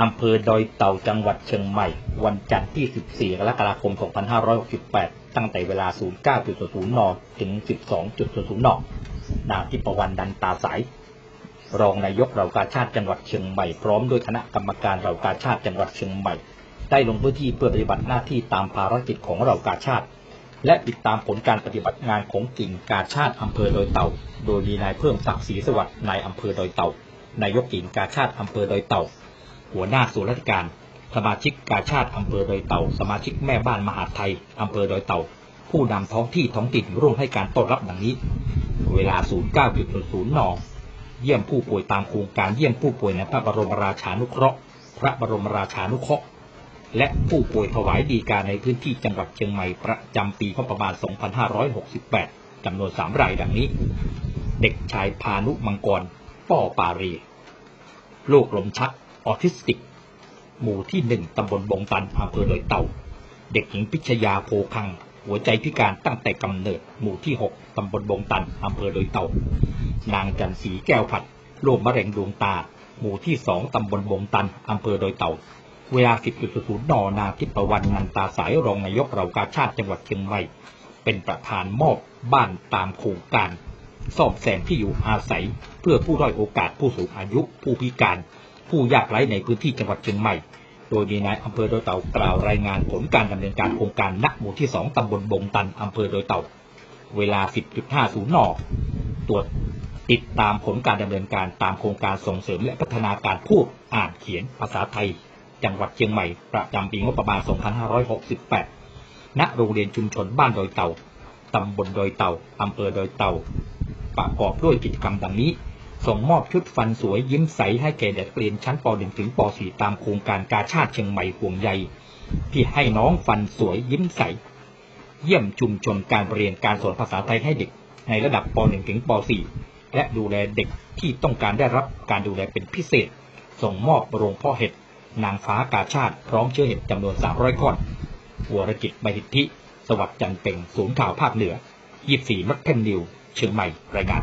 อำเภอดอยเต่าจังหวัดเชียงใหม่ วันจันทร์ที่ 14 กรกฎาคม 2568 ตั้งแต่เวลา 09.00 น ถึง 12.00 น นางทิพวรรณดันตาสาย รองนายกเหล่ากาชาติจังหวัดเชียงใหม่ พร้อมด้วยคณะกรรมการเหล่ากาชาติจังหวัดเชียงใหม่ ได้ลงพื้นที่เพื่อปฏิบัติหน้าที่ตามภารกิจของเหล่ากาชาติ และติดตามผลการปฏิบัติงานของกิ่งกาชาติอำเภอดอยเต่า โดยมีนายเพิ่มศักดิ์ศรีสวัสดิ์นายอำเภอดอยเต่านายกกิ่งกาชาติอำเภอดอยเต่า หัวหน้าส่วนราชการ สมาชิกกาชาติอำเภอดอยเต่า สมาชิกแม่บ้านมหาไทยอำเภอดอยเต่า ผู้นำท้องที่ท้องถิ่นร่วมให้การต้อนรับดังนี้ เวลา 09.00นเยี่ยมผู้ป่วยตามโครงการเยี่ยมผู้ป่วยในพระบรมราชานุเคราะห์ พระบรมราชานุเคราะห์ และผู้ป่วยถวายดีกาในพื้นที่จังหวัดเชียงใหม่ประจำปีงบประมาณ 2568จำนวน 3 รายดังนี้ เด็กชายพานุมังกร ป้อปารี โรคลมชัก ออทิสติก หมู่ที่1ตำบลบงตันอำเภอดอยเต่า เด็กหญิงพิชยาโพคัง หัวใจพิการตั้งแต่กำเนิด หมู่ที่6ตำบลบงตันอำเภอดอยเต่า นางจันสีแก้วผัดโรคมะเร็งดวงตา หมู่ที่2ตำบลบงตันอำเภอดอยเต่า เวลา 10.00นนาทิพวรรณนันตาสายรองนายกเหล่ากาชาติจังหวัดเชียงใหม่เป็นประธานมอบบ้านตามโครงการซ่อมแซมที่อยู่อาศัย เพื่อผู้ด้อยโอกาสผู้สูงอายุผู้พิการ ผู้ยากไร้ในพื้นที่จังหวัดเชียงใหม่ โดยมีนายอำเภอโดยเต่ากล่าวรายงานผลการดำเนินการโครงการณหมู่ที่ 2ตำบลบงตันอำเภอโดยเต่า เวลา 10.50 น ตรวจติดตามผลการดำเนินการตามโครงการส่งเสริมและพัฒนาการพูดอ่านเขียนภาษาไทย จังหวัดเชียงใหม่ ประจำปีงบประมาณ 2568 ณ โรงเรียนชุมชนบ้านโดยเต่าตำบลโดยเต่าอำเภอโดยเต่าประกอบด้วยกิจกรรมดังนี้ ส่งมอบชุดฟันสวยยิ้มใสให้แก่เด็กเรียนชั้นป .1 ถึงป .4 ตามโครงการกาชาติเชียงใหม่ห่วงใยที่ให้น้องฟันสวยยิ้มใส เยี่ยมชุมชนการเรียนการสอนภาษาไทยให้เด็ก ในระดับป .1 ถึงป .4 และดูแลเด็กที่ต้องการได้รับการดูแลเป็นพิเศษ ส่งมอบโรงพ่อเห็ดนางฟ้ากาชาติพร้อมเชื้อเห็ดจำนวน 300ก้อนวรกิจใบหิทธิ สวัสดิ์จันเป่งศูนย์ข่าวภาคเหนือ 24 มักเพนนิว เชียงใหม่ รายงาน